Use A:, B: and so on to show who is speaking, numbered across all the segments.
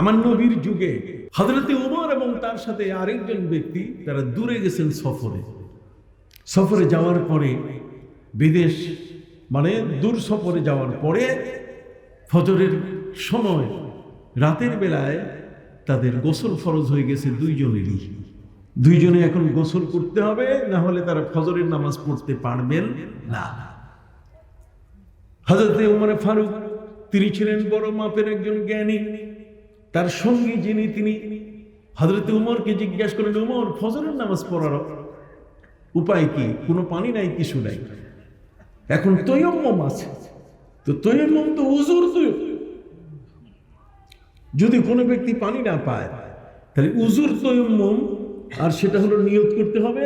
A: আমার নবীর যুগে হজরতে উমর এবং তার সাথে আরেকজন ব্যক্তি তারা দূরে গেছেন সফরে। সফরে যাওয়ার পরে বিদেশ মানে দূর সফরে যাওয়ার পরে ফজরের সময়, রাতের বেলায় তাদের গোসল ফরজ হয়ে গেছে দুইজনেরই। দুইজনে এখন গোসল করতে হবে, না হলে তারা ফজরের নামাজ পড়তে পারবেন না। হজরত উমর ফারুক, তিনি ছিলেন বড় মাপের একজন জ্ঞানী। তার সঙ্গী যিনি, তিনি হজরত উমরকে জিজ্ঞাসা করলেন, উমর, ফজরের নামাজ পড়ার উপায় কি? কোনো পানি নাই, কিছু নাই? এখন তৈয়ম্মম আছে। তো তৈয়ম্মম তো উজুর তুই যদি কোনো ব্যক্তি পানি না পায়, তাহলে উজুর তৈয়ম্মম, আর সেটা হলো নিয়ত করতে হবে,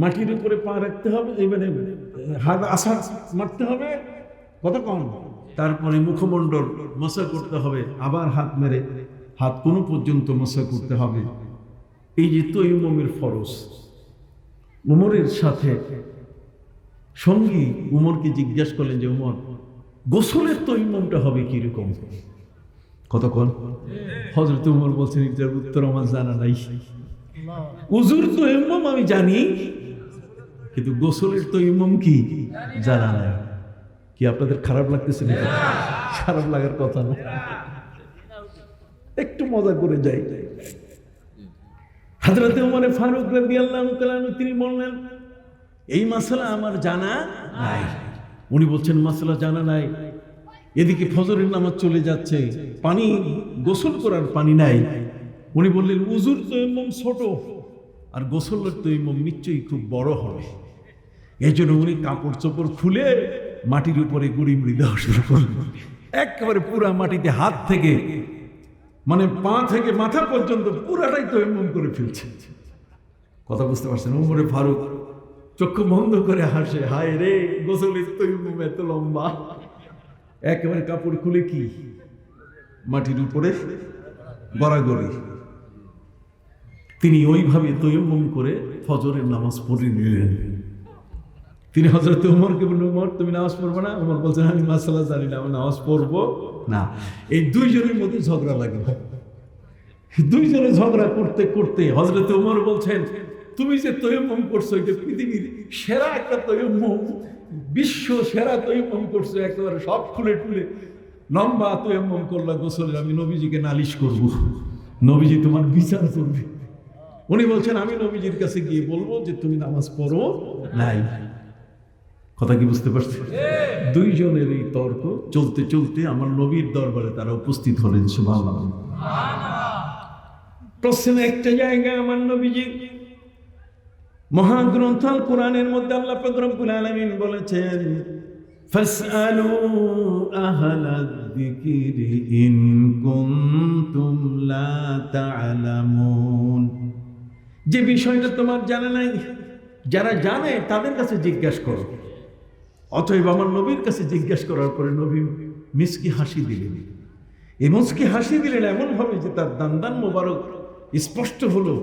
A: মাটির উপরে পা রাখতে হবে মানে হাত আশা মারতে হবে। কত কম। তারপরে মুখমণ্ডল মশা করতে হবে, আবার হাত মেরে হাত কোনো পর্যন্ত মশা করতে হবে। এই যে তৈমমের ফরজ। উমরের সাথে সঙ্গী উমরকে জিজ্ঞেস করলেন যে, উমর, গোসলের তৈমমটা হবে কীরকম? কতক্ষণ হজরত উমর বলছেন, এটার উত্তর আমার জানা নাই। উজুর তৈমম আমি জানি, কিন্তু গোসলের তৈমম কি? জানা নাই। কি আপনাদের খারাপ লাগতেছে নাকি? খারাপ লাগার কথা না। একটু মজা করে যাই। হাজরতে উমরে ফারুক রাদি আল্লাহ তিনি বললেন, এই মাসালা আমার জানা নাই। উনি বলছেন, মাসালা জানা নাই। এদিকে ফজরের নামাজ চলে যাচ্ছে, পানি গোসল করার পানি নাই। উনি বললেন উজুর তো এমন ছোট, আর গোসলের তো এমন নিশ্চয়ই খুব বড় হবে। এই জন্য উনি কাপড় চোপড় খুলে মাটির উপরে গুড়ি দেওয়া শুরু করলেন একেবারে পুরা মাটিতে হাত থেকে মানে পা থেকে মাথা পর্যন্ত পুরাটাই তো এমন করে ফেলছে। কথা বুঝতে পারছেন? উমরে ফারুক, চক্ষু বন্ধ করে হাসে, হায় রে গোসলের তো এত লম্বা। একেবারে কাপড় খুলে কি? মাটির উপরে গড়াগড়ি। তিনি ওইভাবে তৈমম করে ফজরের নামাজ পড়ে নিলেন। তিনি হজরত উমরকে বললেন, উমর, তুমি নামাজ পড়ব না? উমর বলছেন, আমি মাসালা জানি না, আমি নামাজ পড়ব না। এই দুইজনের মধ্যে ঝগড়া লাগল দুইজনে ঝগড়া করতে করতে হজরত উমর বলছেন, তুমি যে তৈমম করছ, এটা পৃথিবীর সেরা একটা তৈমম, বিশ্ব সেরা তৈমম করছ, একেবারে সব খুলে টুলে লম্বা তৈমম করলা গোসলে আমি নবীজিকে নালিশ করব। নবীজি তোমার বিচার করবে। উনি বলছেন, আমি নবীজির কাছে গিয়ে বলব যে তুমি নামাজ পড়ো নাই। কথা কি বুঝতে পারছি দুইজনের এই তর্ক চলতে চলতে আমার নবীর দরবারে তারা উপস্থিত হলেন সুভাষ প্রশ্নে একটা জায়গায় আমার নবীজি, মহাগ্রন্থ কোরআনের মধ্যে আল্লাহ রব্বুল আলামিন বলেছেন, ফাসআলু আহলাদ যিকরি ইন কুনতুম লা যে বিষয়টা তোমার জানা নাই, যারা জানে তাদের কাছে জিজ্ঞাসা করো। অতএব আমার নবীর কাছে জিজ্ঞাসা করার পরে নবী মিসকি হাসি দিলেন। এই মুসকি হাসি দিলেন এমনভাবে যে তার দান দান মোবারক স্পষ্ট হলো।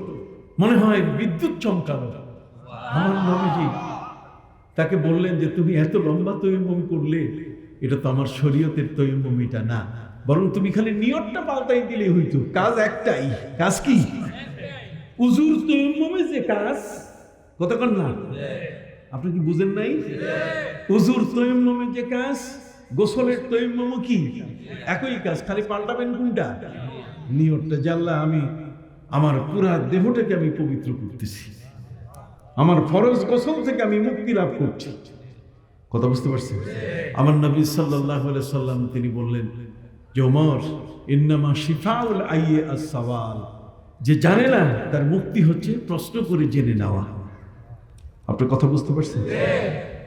A: মনে হয় বিদ্যুৎ চমকালো। আমার নবীজি তাকে বললেন যে, তুমি এত লম্বা তৈমম করলে, এটা তো আমার শরীয়তের তৈমমিটা না। বরং তুমি খালি নিয়তটা পাল্টাই দিলে হইতো। কাজ একটাই। কাজ কি? উজুর তৈমমে যে কাজ কতক্ষণ না? আপনি কি বুঝেন নাই? উজুর তৈমমে যে কাজ, গোসলের তৈমম কি? একই কাজ, খালি পাল্টাবেন কোনটা? নিয়তটা জানলা আমি আমার পুরা দেহটাকে আমি পবিত্র করতেছি। আমার ফরজ গোসল থেকে আমি মুক্তি লাভ করছি। কথা বুঝতে পারছি আমার নবী সাল্লাহ সাল্লাম তিনি বললেন যে, ওমর, ইন্নামা শিফাউল আইয়ে আস সওয়াল যে জানে না, তার মুক্তি হচ্ছে প্রশ্ন করে জেনে নেওয়া। আপনার কথা বুঝতে পারছেন?